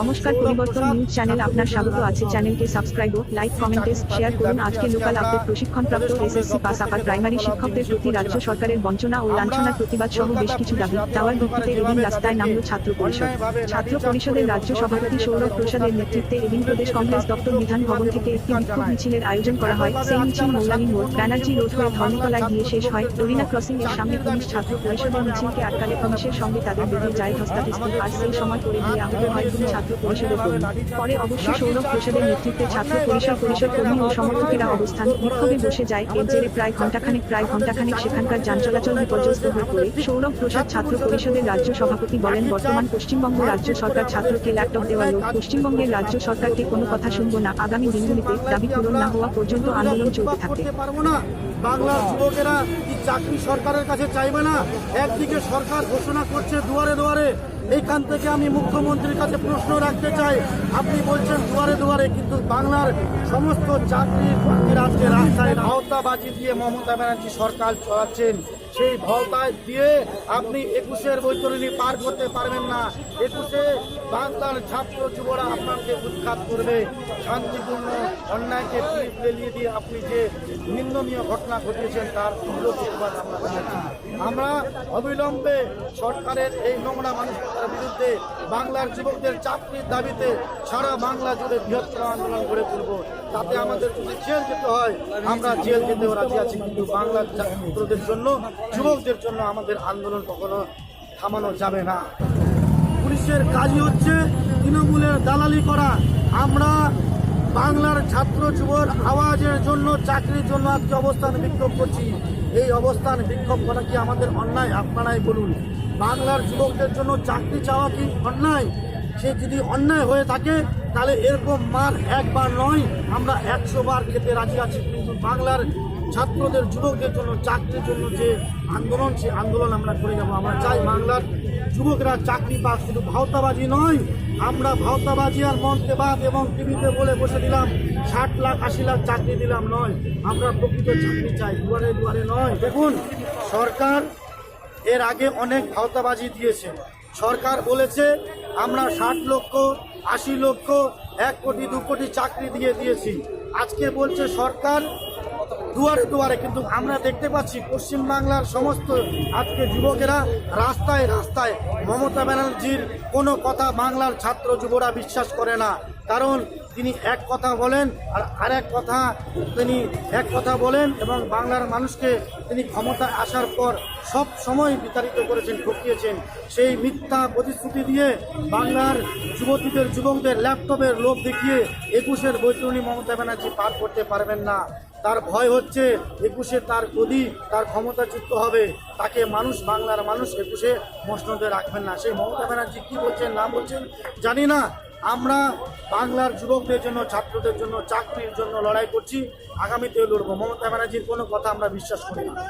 নমস্কার পরিবর্তন news channel, আপনার স্বাগত আছে চ্যানেলকে সাবস্ক্রাইব ও লাইক, কমেন্টে শেয়ার করুন। আজকে লোকাল আপডেট প্রশিক্ষণপ্রাপ্ত এসএসসি পাস আপার প্রাইমারি শিক্ষকদের প্রতি রাজ্য সরকারের বঞ্চনা ও লাঞ্ছনার প্রতিবাদ সহ বেশ কিছু দাবি। দাওয়ার ভিত্তিতে এদিন রাস্তায় নামল ছাত্র পরিষদ। ছাত্র পরিষদের রাজ্য সভাপতি সৌরভ প্রসাদের নেতৃত্বে এদিন প্রদেশ কংগ্রেস দপ্তর বিধান ভবন থেকে একটি বিক্ষোভ মিছিলের আয়োজন করা হয়। সেই মিছিল মৌলানী মোড় ব্যানার্জি রোড হয়ে ধর্মতলায় গিয়ে শেষ হয়। অরিনা ক্রসিং এর সামনে পুলিশ ছাত্র পরিষদের মিছিলকে আটকালে পুলিশের সঙ্গে তাদের বেরিয়ে যায় ধস্তাধস্তি। আর সেই সময় করে গিয়ে আহত হয় ছাত্র পরিষদের কর্মী পরে অবশ্য সৌরভ প্রসাদের নেতৃত্বে ছাত্র পরিষদ পরিষদ কর্মী ও সমর্থকেরা অবস্থান বিক্ষোভে বসে যায়। এর জেরে প্রায় ঘণ্টাখানেক প্রায় ঘণ্টাখানেক সেখানকার যান চলাচল বিপর্যস্ত হয়ে পড়ে। সৌরভ প্রসাদ ছাত্র পরিষদের রাজ্য সভাপতি বলেন, বর্তমান পশ্চিমবঙ্গ রাজ্য সরকার ছাত্রকে ল্যাপটপ দেওয়া লোক। পশ্চিমবঙ্গের রাজ্য সরকারকে কোনো কথা শুনব না। আগামী দিনগুলিতে দাবি পূরণ না হওয়া পর্যন্ত আন্দোলন চলতে থাকবে। বাংলার যুবকেরা কি চাকরি সরকারের কাছে চাইবে না? একদিকে সরকার ঘোষণা করছে দুয়ারে দুয়ারে। এইখান থেকে আমি মুখ্যমন্ত্রীর কাছে প্রশ্ন রাখতে চাই। আপনি বলছেন দুয়ারে দুয়ারে, কিন্তু বাংলার সমস্ত চাকরি প্রার্থীরা আজকে রাস্তায় ভাওতাবাজি দিয়ে মমতা ব্যানার্জি সরকার চালাচ্ছেন। সেই ভাওতায় দিয়ে আপনি একুশের বৈতরণী পার করতে পারবেন না। একুশে বাংলার ছাত্র যুবরা আপনাকে উৎখাত করবে। শান্তিপূর্ণ অন্যায়কে দিয়ে আপনি যে নিন্দনীয় ঘটনা ঘটিয়েছেন, তার আমরা আমরা অবিলম্বে সরকারের এই নোংরা মানুষের বিরুদ্ধে বাংলার যুবকদের চাকরির দাবিতে সারা বাংলা জুড়ে বৃহত্তর আন্দোলন গড়ে তুলব। তাতে আমাদের যদি জেল যেতে হয়, আমরা জেল যেতেও রাজি আছি। কিন্তু বাংলার ছাত্রদের জন্য, যুবকদের জন্য আমাদের আন্দোলন কখনো থামানো যাবে না। পুলিশের কাজই হচ্ছে তৃণমূলের দালালি করা। আমরা বাংলার ছাত্র যুবর আওয়াজের জন্য, চাকরির জন্য আজকে অবস্থান বিক্ষোভ করছি। এই অবস্থান বিক্ষোভ করা কি আমাদের অন্যায়? আপনারাই বলুন। বাংলার যুবকদের জন্য চাকরি চাওয়া কি অন্যায়? সে যদি অন্যায় হয়ে থাকে, তাহলে এরকম মার একবার নয়, আমরা একশো বার খেতে রাজি আছি। কিন্তু বাংলার ছাত্রদের যুবকদের জন্য, চাকরির জন্য যে আন্দোলন, সে আন্দোলন আমরা করে যাব। আমরা চাই বাংলার যুবকরা চাকরি পাক, শুধু ভাওতাবাজি নয় আমরা ভাওতাবাজি আর মন্ত্রেবাদ এবং টিভিতে বলে বসে দিলাম, ষাট লাখ, আশি লাখ চাকরি দিলাম নয়। আমরা প্রকৃত চাকরি চাই, দুয়ারে দুয়ারে নয়। দেখুন, সরকার এর আগে অনেক ভাওতাবাজি দিয়েছে। সরকার বলেছে, আমরা ষাট লক্ষ, আশি লক্ষ, এক কোটি, দু কোটি চাকরি দিয়ে দিয়েছি। আজকে বলছে সরকার দুয়ারে দুয়ারে, কিন্তু আমরা দেখতে পাচ্ছি পশ্চিম বাংলার সমস্ত আজকে যুবকেরা রাস্তায় রাস্তায় মমতা ব্যানার্জির কোনো কথা বাংলার ছাত্র যুবরা বিশ্বাস করে না। কারণ তিনি এক কথা বলেন আর আরেক কথা তিনি এক কথা বলেন এবং বাংলার মানুষকে তিনি ক্ষমতায় আসার পর সব সময় বিতাড়িত করেছেন, ঠকিয়েছেন। সেই মিথ্যা প্রতিশ্রুতি দিয়ে বাংলার যুবতীদের, যুবকদের ল্যাপটপের লোভ দেখিয়ে একুশের বৈতরণী মমতা ব্যানার্জি পার করতে পারবেন না। তার ভয় হচ্ছে একুশে তার গদি, তার ক্ষমতাচ্যুত হবে। তাকে মানুষ, বাংলার মানুষ একুশে মসনদে রাখবেন না। সেই মমতা ব্যানার্জি কী বলছেন, না বলছেন, জানি না। আমরা বাংলার যুবকদের জন্য, ছাত্রদের জন্য, চাকরির জন্য লড়াই করছি। আগামীতেও লড়বো। মমতা ব্যানার্জির কোনো কথা আমরা বিশ্বাস করি না।